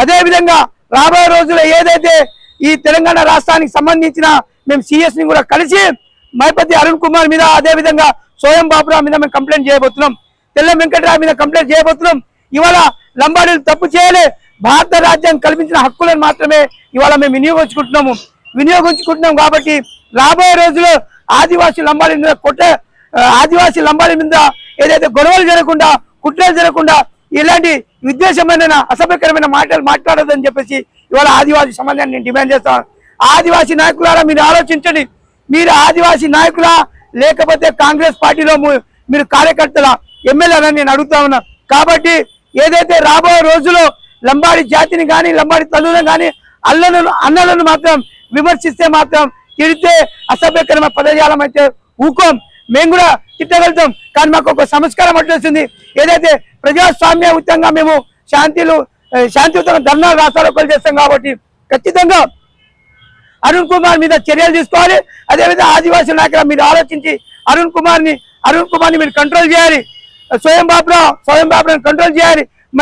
అదేవిధంగా రాబోయే రోజుల్లో ఏదైతే ఈ తెలంగాణ రాష్ట్రానికి సంబంధించిన మేము సిఎస్ని కూడా కలిసి మైపతి అరుణ్ కుమార్ మీద అదేవిధంగా సోయం బాబురావు మీద మేము కంప్లైంట్ చేయబోతున్నాం. తెల్ల వెంకటరావు మీద కంప్లైంట్ చేయబోతున్నాం. ఇవాళ లంబాడీలు తప్పు చేయలే. భారత రాజ్యం కల్పించిన హక్కులను మాత్రమే ఇవాళ మేము వినియోగించుకుంటున్నాము. వినియోగించుకుంటున్నాం కాబట్టి రాబోయే రోజుల్లో ఆదివాసీ లంబాడీ మీద కొట్ట ఆదివాసీ లంబాడీ మీద ఏదైతే గొడవలు జరగకుండా కుట్రలు జరగకుండా ఇలాంటి విద్వేషమైన అసభ్యకరమైన మాటలు మాట్లాడదని చెప్పేసి ఇవాళ ఆదివాసీ సమాజాన్ని నేను డిమాండ్ చేస్తాను ఆదివాసీ నాయకులారా మీరు ఆలోచించండి. మీరు ఆదివాసీ నాయకులా లేకపోతే కాంగ్రెస్ పార్టీలో ము- మీరు కార్యకర్తల ఎమ్మెల్యేలని నేను అడుగుతా ఉన్నా. కాబట్టి ఏదైతే రాబోయే రోజులో లంబాడి జాతిని కానీ లంబాడి తల్లులను కానీ అల్లలను అన్నలను మాత్రం విమర్శిస్తే మాత్రం తిడితే అసభ్యకరమైన పదజాలం అయితే ఊకోం. మేము కూడా తిట్టగలుగుతాం. కానీ మాకు ఒక సంస్కారం అడ్డొస్తుంది ఏదైతే ప్రజాస్వామ్య ఉచితంగా మేము శాంతిలు శాంతియుతంగా ధర్నాలు రాష్ట్రాలు చేస్తాం కాబట్టి ఖచ్చితంగా అరుణ్ కుమార్ మీద చర్యలు తీసుకోవాలి. అదేవిధంగా ఆదివాసీ నాయకులు మీరు ఆలోచించి అరుణ్ కుమార్ని అరుణ్ కుమార్ని మీరు కంట్రోల్ చేయాలి. స్వయం బాబురావు స్వయం బాబురావుని కంట్రోల్ చేయాలి.